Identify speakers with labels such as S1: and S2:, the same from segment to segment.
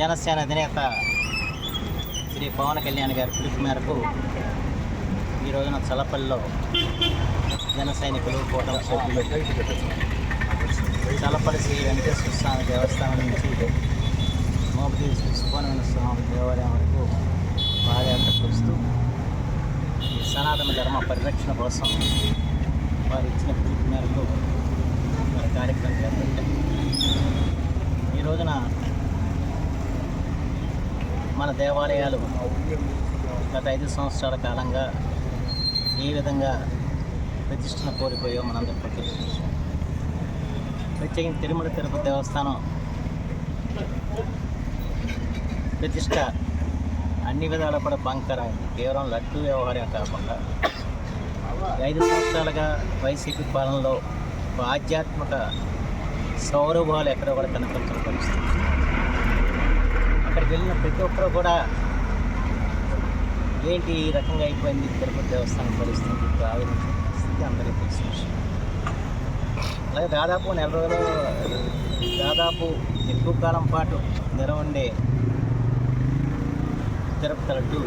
S1: జనసేన అధినేత శ్రీ పవన్ కళ్యాణ్ గారి పిలుపు మేరకు ఈ రోజున చలపల్లిలో జన సైనికులు కూటమి సభ్యులు చలపల్లి శ్రీ వెంకటేశ్వర స్వామి దేవస్థానం నుంచి మోపతి శ్రీ సుబ్రహ్మణ్య స్వామి దేవాలయం వరకు పాదయాత్ర చూస్తూ ఈ సనాతన ధర్మ పరిరక్షణ కోసం వారు ఇచ్చిన పిలుపు మేరకు కార్యక్రమం చేస్తుంటే ఈ రోజున మన దేవాలయాలు గత ఐదు సంవత్సరాల కాలంగా ఏ విధంగా ప్రతిష్టను కోల్పోయో మనందరికీ తెలుసు. ప్రత్యేకించి తిరుమల తిరుపతి దేవస్థానం ప్రతిష్ట అన్ని విధాలు కూడా బంకరం కేవలం లడ్డు వ్యవహారం కాకుండా ఐదు సంవత్సరాలుగా వైసీపీ పాలనలో ఆధ్యాత్మిక సౌరభాలు ఎక్కడ కూడా కనిపించని పరిస్థితి. అక్కడికి వెళ్ళిన ప్రతి ఒక్కరు కూడా ఏంటి ఈ రకంగా అయిపోయింది తిరుపతి దేవస్థానం పరిస్థితి? ఆవిరించిన పరిస్థితి అందరికీ తెలిసిన విషయం. అలాగే దాదాపు నెల రోజులు దాదాపు ఎక్కువ కాలం పాటు నిలవండే తిరుపతి లడ్డు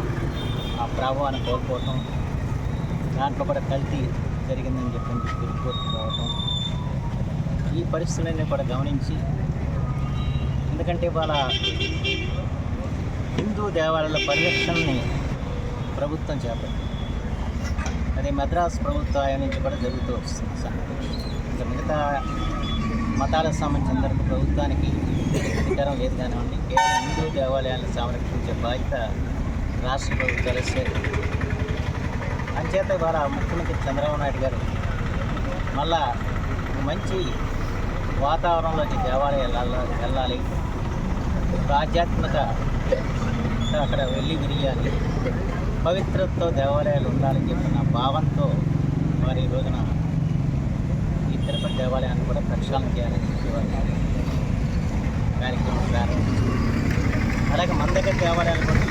S1: ఆ ప్రభావాన్ని కోల్పోవటం దాంట్లో కూడా కల్తీ జరిగిందని చెప్పి రిపోర్ట్ రావటం పరిస్థితులన్నీ కూడా గమనించి ఎందుకంటే వాళ్ళ హిందూ దేవాలయాల పరిరక్షణని ప్రభుత్వం చేపట్టింది. అది మద్రాసు ప్రభుత్వం నుంచి కూడా జరుగుతూ వస్తుంది సంగతి ఇంకా మిగతా మతాలకు సంబంధించిన వరకు ప్రభుత్వానికి అధికారం లేదు కానివ్వండి కేవలం హిందూ దేవాలయాలను సంరక్షించే బాధ్యత రాష్ట్ర ప్రభుత్వాలు ఇస్తారు అంచేత ద్వారా ముఖ్యమంత్రి చంద్రబాబు నాయుడు గారు మళ్ళా మంచి వాతావరణంలోకి దేవాలయాలు వెళ్ళాలి- వెళ్ళాలి ఆధ్యాత్మిక అక్కడ వెళ్ళి విరియాలి. పవిత్రతతో దేవాలయాలు ఉండాలని చెప్పిన భావంతో వారి ఈ రోజున ఈ తిరుపతి దేవాలయాన్ని కూడా ప్రక్షాళన చేయాలని చెప్పి కార్యక్రమం ప్రారంభించారు. అలాగే మన దగ్గర దేవాలయాలు కూడా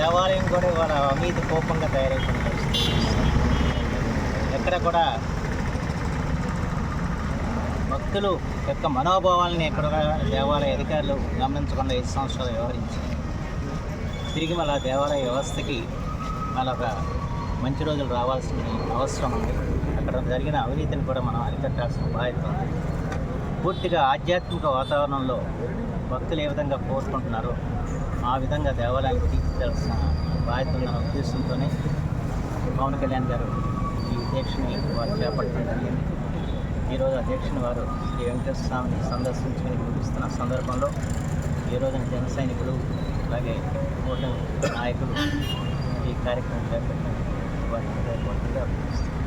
S1: దేవాలయం కూడా ఇవాళ అవినీతి కోపంగా తయారైపోయిన పరిస్థితి. ఎక్కడ కూడా భక్తులు యొక్క మనోభావాలని ఎక్కడ దేవాలయ అధికారులు గమనించకుండా ఐదు సంవత్సరాలు వ్యవహరించారు తిరిగి మళ్ళా దేవాలయ వ్యవస్థకి మళ్ళొక ఒక మంచి రోజులు రావాల్సిన అవసరం ఉంది. అక్కడ జరిగిన అవినీతిని కూడా మనం అరికట్టాల్సిన బాధ్యత ఉంది. పూర్తిగా ఆధ్యాత్మిక వాతావరణంలో భక్తులు ఏ విధంగా కోరుకుంటున్నారో ఆ విధంగా దేవాలయానికి తీర్చిదాల్సిన బాధ్యత ఉందన్న ఉద్దేశంతోనే పవన్ కళ్యాణ్ గారు ఈ దీక్షని వారు చేపట్టడం జరిగింది. ఈరోజు అధ్యక్షుని వారు శ్రీ వెంకటేశ్వర స్వామిని సందర్శించుకుని ముగిస్తున్న సందర్భంలో ఈ రోజున జన సైనికులు అలాగే కూటమి నాయకులు ఈ కార్యక్రమం చేపట్టిన వారికి అభినందిస్తున్నాను.